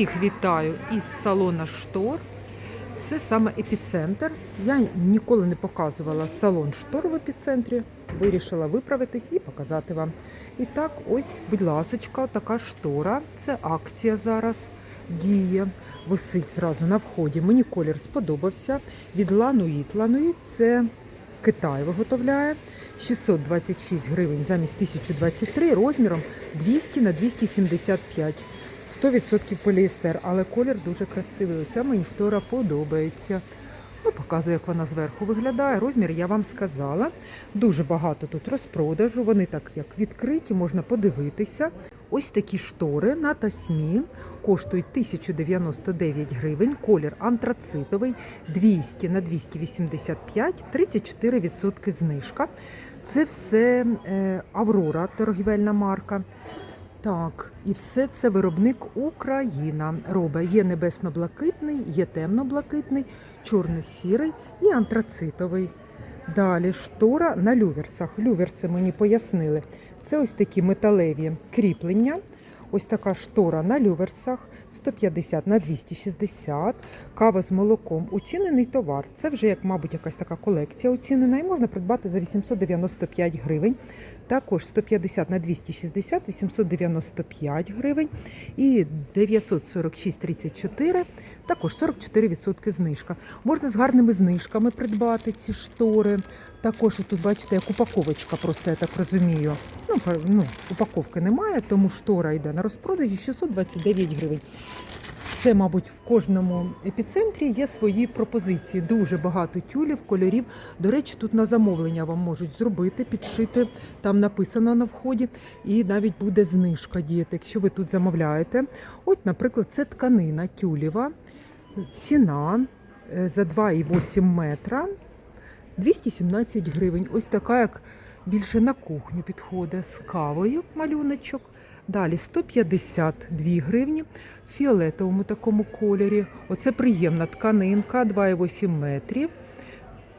Усіх вітаю із салона Штор. Це саме епіцентр. Я ніколи не показувала салон Штор в епіцентрі. Вирішила виправитись і показати вам. І так, ось, будь ласочка, така штора. Це акція зараз діє. Висить зразу на вході. Мені колір сподобався. Від Лануїт. Лануїт це Китай виготовляє. 626 гривень замість 1023 розміром 200 на 275. 100% поліестер, але колір дуже красивий. Оця мені штора подобається. Ну, показую, як вона зверху виглядає. Розмір я вам сказала. Дуже багато тут розпродажу. Вони так як відкриті, можна подивитися. Ось такі штори на тасмі коштують 1099 гривень. Колір антрацитовий 200 на 285, 34% знижка. Це все е, Аврора, торгівельна марка. Так, і все це виробник Україна робить. Є небесно-блакитний, є темно-блакитний, чорно-сірий і антрацитовий. Далі штора на люверсах. Люверси мені пояснили. Це ось такі металеві кріплення. Ось така штора на люверсах 150 на 260. Кава з молоком. Уцінений товар. Це вже, як, мабуть, якась така колекція оцінена і можна придбати за 895 гривень. Також 150 на 260, 895 гривень. І 946,34, також 44% знижка. Можна з гарними знижками придбати ці штори. Також тут, бачите, як упаковочка, просто я так розумію. Ну, ну, упаковки немає, тому штора йде на розпродажі 629 гривень. Це, мабуть, в кожному епіцентрі є свої пропозиції. Дуже багато тюлів, кольорів. До речі, тут на замовлення вам можуть зробити, підшити. Там написано на вході, і навіть буде знижка діяти, якщо ви тут замовляєте. От, наприклад, це тканина тюлєва, ціна е, за 2,8 метра 217 гривень. Ось така, як більше на кухню підходить з кавою малюночок. Далі 152 гривні в фіолетовому такому кольорі. Оце приємна тканинка 2,8 метрів.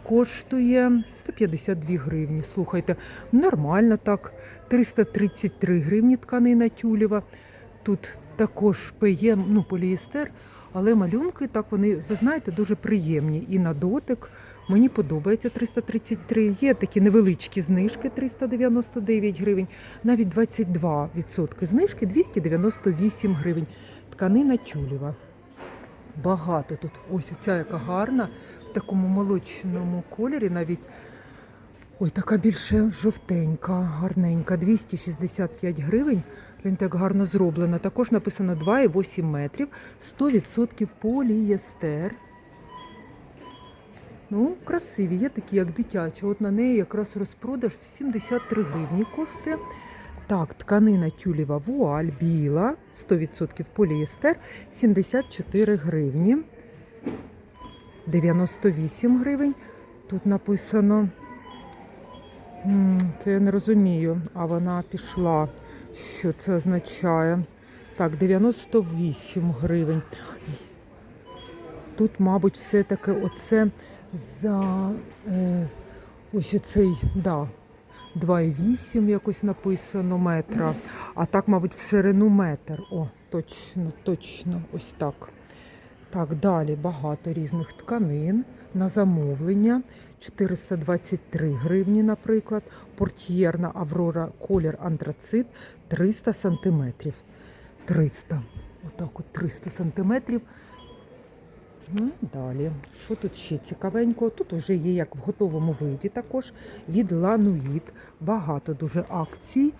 Коштує 152 гривні. Слухайте, нормально так. 333 гривні тканина тюлєва. Тут також ПЄ, ну, поліестер, але малюнки так вони, ви знаєте, дуже приємні. І на дотик мені подобається 333. Є такі невеличкі знижки 399 гривень, навіть 22% знижки 298 гривень. Тканина тюлєва. Багато тут. Ось оця яка гарна, в такому молочному кольорі навіть. Ой, така більше жовтенька, гарненька, 265 гривень. Гляньте, як гарно зроблена. Також написано 2,8 метрів, 100% полієстер. Ну, красиві, є такі, як дитячі. От на неї якраз розпродаж в 73 гривні коштує. Так, тканина тюлєва вуаль, біла, 100% поліестер, 74 гривні. 98 гривень. Тут написано. Це я не розумію, а вона пішла. Що це означає? Так, 98 гривень. Тут, мабуть, все-таки оце за е, ось оцей, да, 2,8 якось написано метра. А так, мабуть, в ширину метр. О, точно, точно, ось так. Так, далі багато різних тканин на замовлення. 423 гривні, наприклад. Портьєрна Аврора колір антрацит 300 сантиметрів. 300. Отак от 300 сантиметрів. Ну, далі. Що тут ще цікавенького? Тут вже є як в готовому виді також від Лануїд. Багато дуже акцій.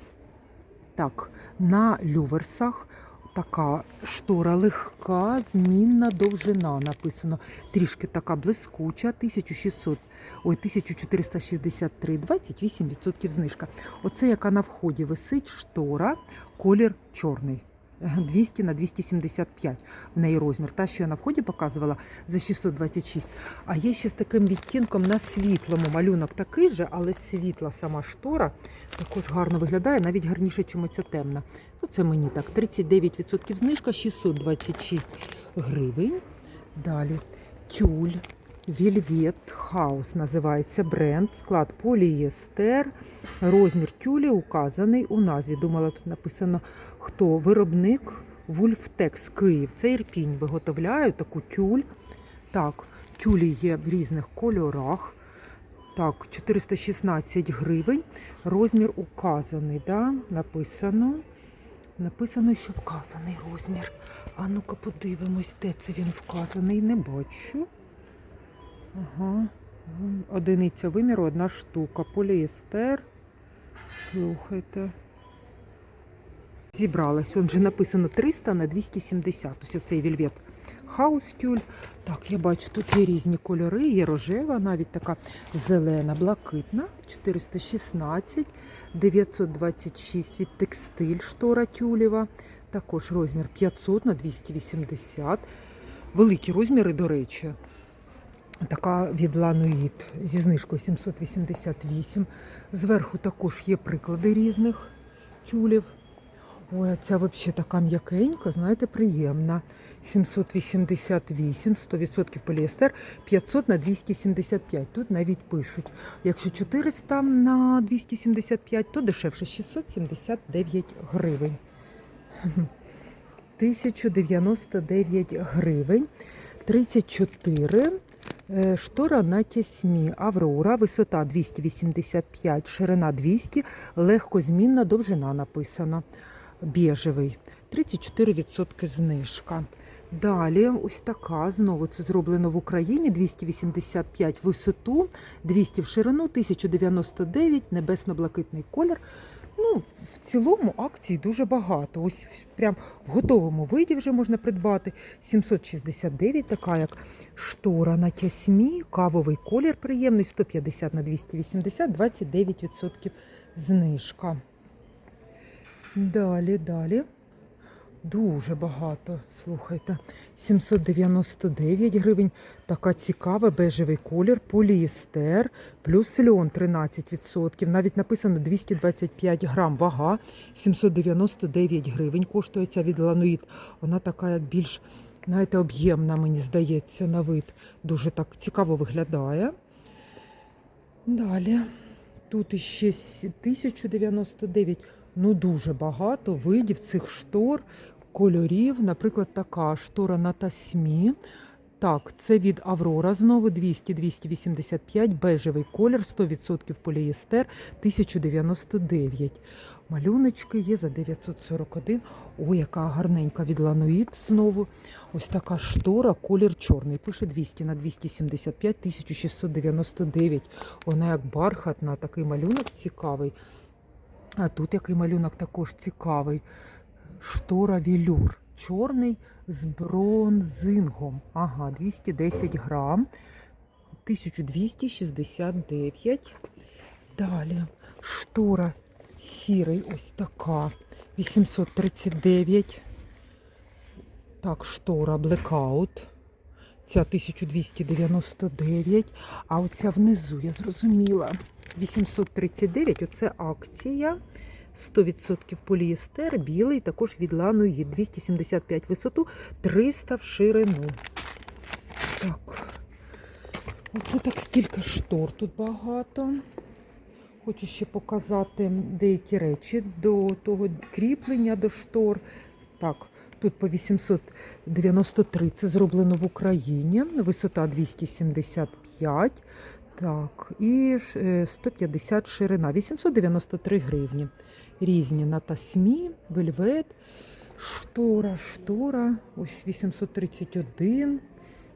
Так, на люверсах така штора легка, змінна довжина написано. Трішки така блискуча, 1600, ой, 1463, 28% знижка. Оце яка на вході висить штора, колір чорний. 200 на 275 в неї розмір. Та, що я на вході показувала за 626. А є ще з таким відтінком на світлому малюнок такий же, але світла сама штора також гарно виглядає, навіть гарніше, чому ця темна. Ну, це мені так. 39% знижка, 626 гривень. Далі тюль. Вільвет Хаус називається бренд, склад полієстер, розмір тюлі указаний у назві. Думала, тут написано, хто виробник Вульфтекс Київ. Це Ірпінь виготовляють таку тюль. Так, тюлі є в різних кольорах. Так, 416 гривень. Розмір указаний, да? написано. Написано, що вказаний розмір. А ну-ка подивимось, де це він вказаний. Не бачу. Ага. Одиниця виміру, одна штука. Поліестер. Слухайте. Зібралась. Он же написано 300 на 270. Ось оцей вільвет. Хаус тюль. Так, я бачу, тут є різні кольори, є рожева, навіть така зелена, блакитна, 416, 926 від текстиль штора тюлєва, також розмір 500 на 280. Великі розміри, до речі. Така від Лануїд зі знижкою 788. Зверху також є приклади різних тюлів. Ой, ця взагалі така м'якенька, знаєте, приємна. 788, 100% поліестер, 500 на 275. Тут навіть пишуть. Якщо 400 на 275, то дешевше 679 гривень. 1099 гривень. 34 Е, Штора на тісьмі. Аврора, висота 285, ширина 200, легкозмінна довжина написана. Бежевий. 34% знижка. Далі ось така, знову це зроблено в Україні, 285 висоту, 200 в ширину, 1099, небесно-блакитний колір. Ну, в цілому акцій дуже багато. Ось прям в готовому виді вже можна придбати. 769, така як штора на тясмі, кавовий колір приємний, 150 на 280, 29% знижка. Далі, далі. Дуже багато, слухайте. 799 гривень. Така цікава, бежевий колір, поліестер, плюс льон 13%. Навіть написано 225 грам вага. 799 гривень коштує ця від Лануїд. Вона така, як більш, знаєте, об'ємна, мені здається, на вид. Дуже так цікаво виглядає. Далі. Тут іще с- 1099. Ну, дуже багато видів цих штор, кольорів. Наприклад, така штора на тасмі. Так, це від Аврора знову 200-285, бежевий колір, 100% полієстер, 1099. Малюночки є за 941. Ой, яка гарненька від Лануїд знову. Ось така штора, колір чорний. Пише 200 на 275, 1699. Вона як бархатна, такий малюнок цікавий. А тут який малюнок також цікавий. Штора вілюр. Чорний з бронзингом. Ага, 210 грам. 1269. Далі штора сірий, ось така. 839. Так, штора Blackout. Ця 1299. А оця внизу, я зрозуміла. 839, оце акція. 100% полієстер, білий, також від Лануї. 275 висоту, 300 в ширину. Так. Оце так стільки штор тут багато. Хочу ще показати деякі речі до того кріплення до штор. Так, тут по 893 це зроблено в Україні. Висота 275. Так, і е, 150 ширина, 893 гривні. Різні на тасмі, вельвет, штора, штора, ось 831,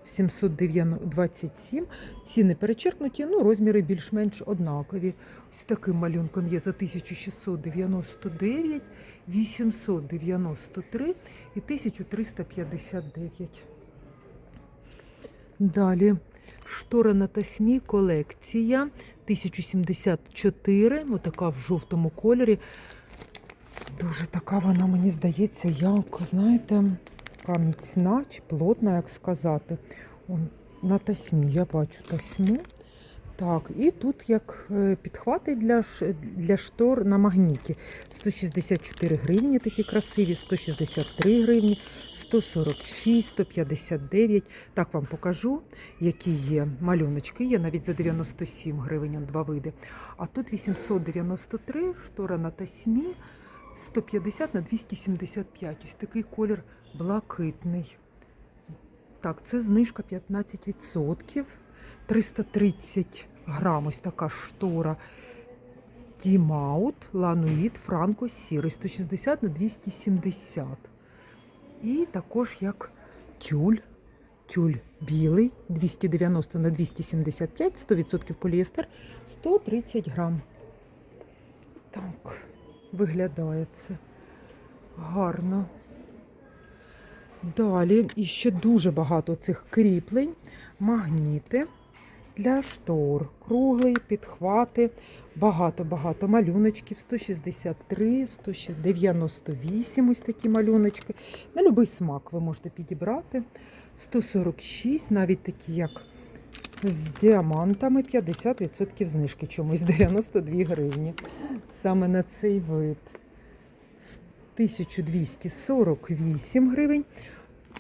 727. Ціни перечеркнуті, ну розміри більш-менш однакові. Ось таким малюнком є за 1699, 893 і 1359. Далі штора на тасмі, колекція 1074, отака в жовтому кольорі. Дуже така вона, мені здається, як, знаєте, така міцна чи плотна, як сказати. Он, на тасьмі я бачу тасму. Так, і тут як е, підхвати для, для штор на магніті. 164 гривні такі красиві, 163 гривні, 146, 159. Так вам покажу, які є малюночки. Є навіть за 97 гривень два види. А тут 893 штора на тасмі. 150 на 275. Ось такий колір блакитний. Так, це знижка 15%. 330 грам. Ось така штора. Тімаут, лануїд, франко, сірий. 160 на 270. І також як тюль. Тюль білий 290 на 275, 100% поліестер, 130 грам. Так, виглядає це гарно. Далі і ще дуже багато цих кріплень, магніти для штор, круглий, підхвати, багато-багато малюночків, 163, 198 ось такі малюночки. На будь-який смак ви можете підібрати. 146, навіть такі, як з діамантами, 50% знижки чомусь 92 гривні. Саме на цей вид. 1248 гривень.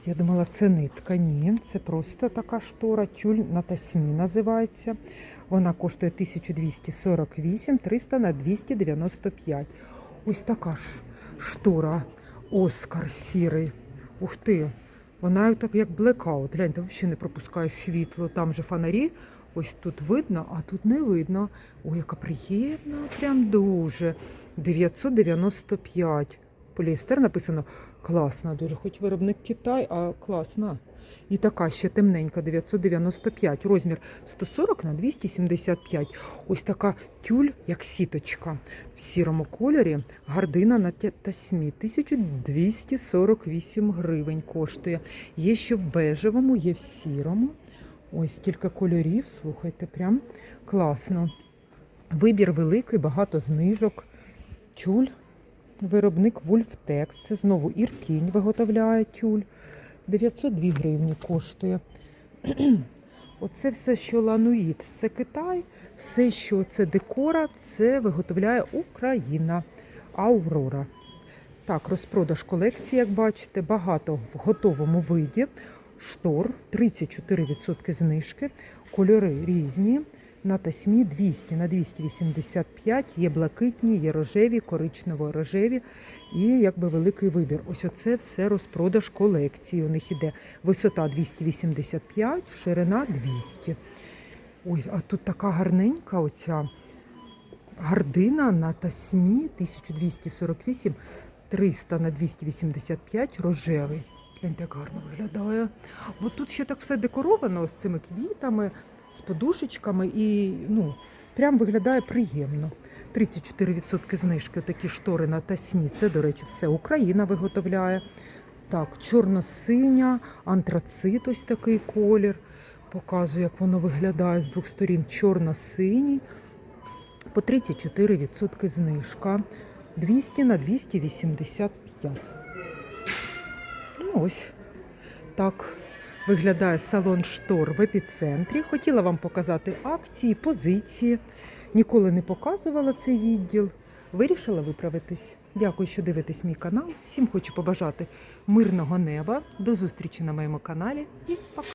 Я думала, це нитка. Ні, це просто така штора. Тюль на тасьмі називається. Вона коштує 1248, 300 на 295. Ось така ж штора. Оскар сірий. Ух ти! Вона так як блекаут. Гляньте, взагалі не пропускає світло. Там же фонарі. Ось тут видно, а тут не видно. Ой, яка приємна, прям дуже. 995. Поліестер написано класна, дуже хоч виробник Китай, а класна. І така ще темненька, 995, розмір 140 на 275. Ось така тюль, як сіточка в сірому кольорі, гардина на тасьмі. 1248 гривень коштує. Є ще в бежевому, є в сірому. Ось кілька кольорів, слухайте, прям класно. Вибір великий, багато знижок. Тюль Виробник Вульфтекс. Це знову Іркінь виготовляє тюль. 902 гривні коштує. Оце все, що лануїд, це Китай. Все, що це декора, це виготовляє Україна. Аурора. Так, розпродаж колекції, як бачите, багато в готовому виді. Штор 34% знижки, кольори різні. На тасьмі 200 на 285, є блакитні, є рожеві, коричнево-рожеві і якби великий вибір. Ось оце все розпродаж колекції. У них іде висота 285, ширина 200. Ой, а тут така гарненька оця гардина на тасьмі 1248, 300 на 285, рожевий. Гляньте, як гарно виглядає. Бо тут ще так все декоровано з цими квітами з подушечками і ну, прям виглядає приємно. 34% знижки, такі штори на тасьмі. Це, до речі, все Україна виготовляє. Так, чорно-синя, антрацит, ось такий колір. Показую, як воно виглядає з двох сторін. Чорно-синій. По 34% знижка. 200 на 285. Ну ось так виглядає салон штор в епіцентрі. Хотіла вам показати акції, позиції. Ніколи не показувала цей відділ. Вирішила виправитись. Дякую, що дивитесь мій канал. Всім хочу побажати мирного неба. До зустрічі на моєму каналі і пока.